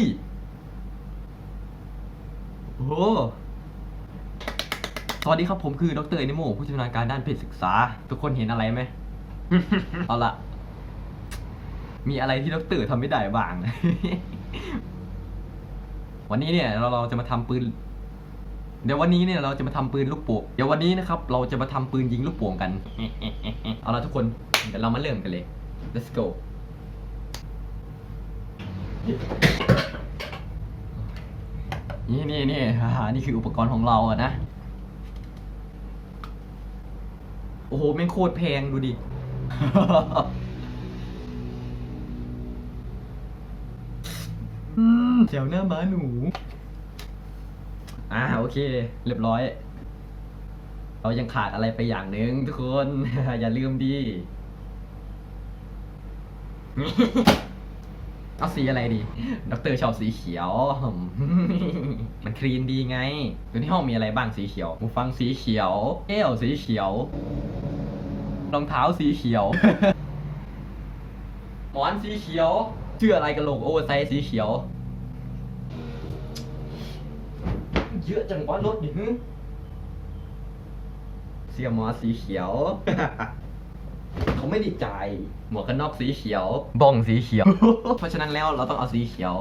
ยโอ้โหสวัสดีครับผมคือดรเอนิโมผู้ชำนาญการด้านเพศศึกษา ทุกคนเห็นอะไรไหม เอาละมีอะไรที่ดรทำไม่ได้บ้าง วันนี้เนี่ยเราเราจะมาทำปืน เดี๋ยววันนี้เนี่ยเราจะมาทำปืนลูกโป่งเดี๋ยววันนี้นะครับ เราจะมาทำปืนยิงลูกโป่งกัน เอาละทุกคน เดี๋ยวเรามาเริ่มกันเลย let's go นี่นี่นี่อ่านี่คืออุปกรณ์ของเราอะนะ โอ้โหแม่งโคตรแพงดูดิ อืมแถวหน้าม้าหนู อ่าโอเค เรียบร้อย เรายังขาดอะไรไปอย่างหนึ่งทุกคน อย่าลืมดิ เอาสีอะไรดีด็อกเตอร์ชอบสีเขียว มันคลีนดีไงดูที่ห้องมีอะไรบ้างสีเขียวหูฟังสีเขียวแก้วสีเขียว รองเท้าสีเขียว หมอนสีเขียวเชื่ออะไรกันโหลกโอเวอร์ไซส์สีเขียว เยอะจังวะรถดิฮึเสียหมอสีเขียว เขาไม่ได้จ่ายหมวกกันน็อกสีเขียวบ้องสีเขียว เพราะฉะนั้นแล้วเราต้องเอาสีเขียว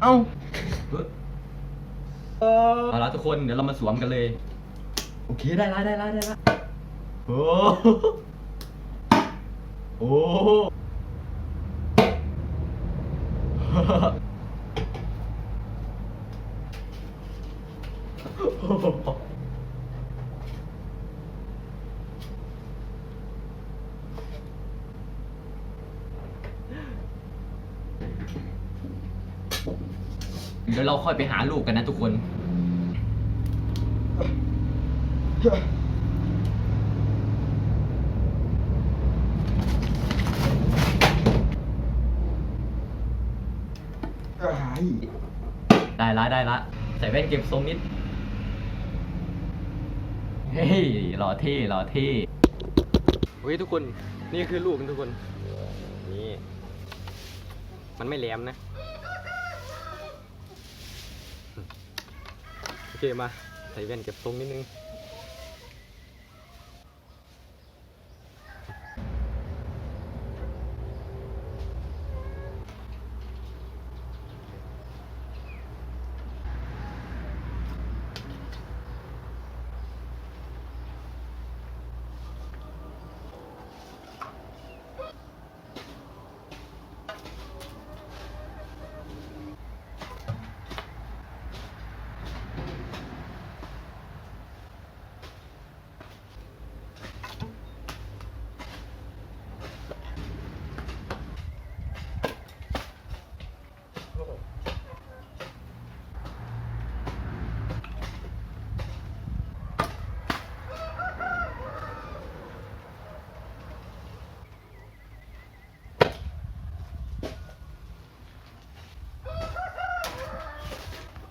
เอ้าเฮ้ยเอาละทุกคนเดี๋ยวเรามาสวมกันเลย โอเคได้ละได้ละได้ละโอ้โอ้ เดี๋ยวเราค่อยไปหาลูกกันนะทุกคน ได้ละได้ละใส่แว่นเก็บทรงนิด เฮ้ยหล่อเท่หล่อเท่เฮ้ยทุกคน นี่คือลูกทุกคน นี่ มันไม่แหลมนะ โอเคมา ใส่แว่นเก็บทรงนิดนึง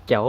แจ๋ว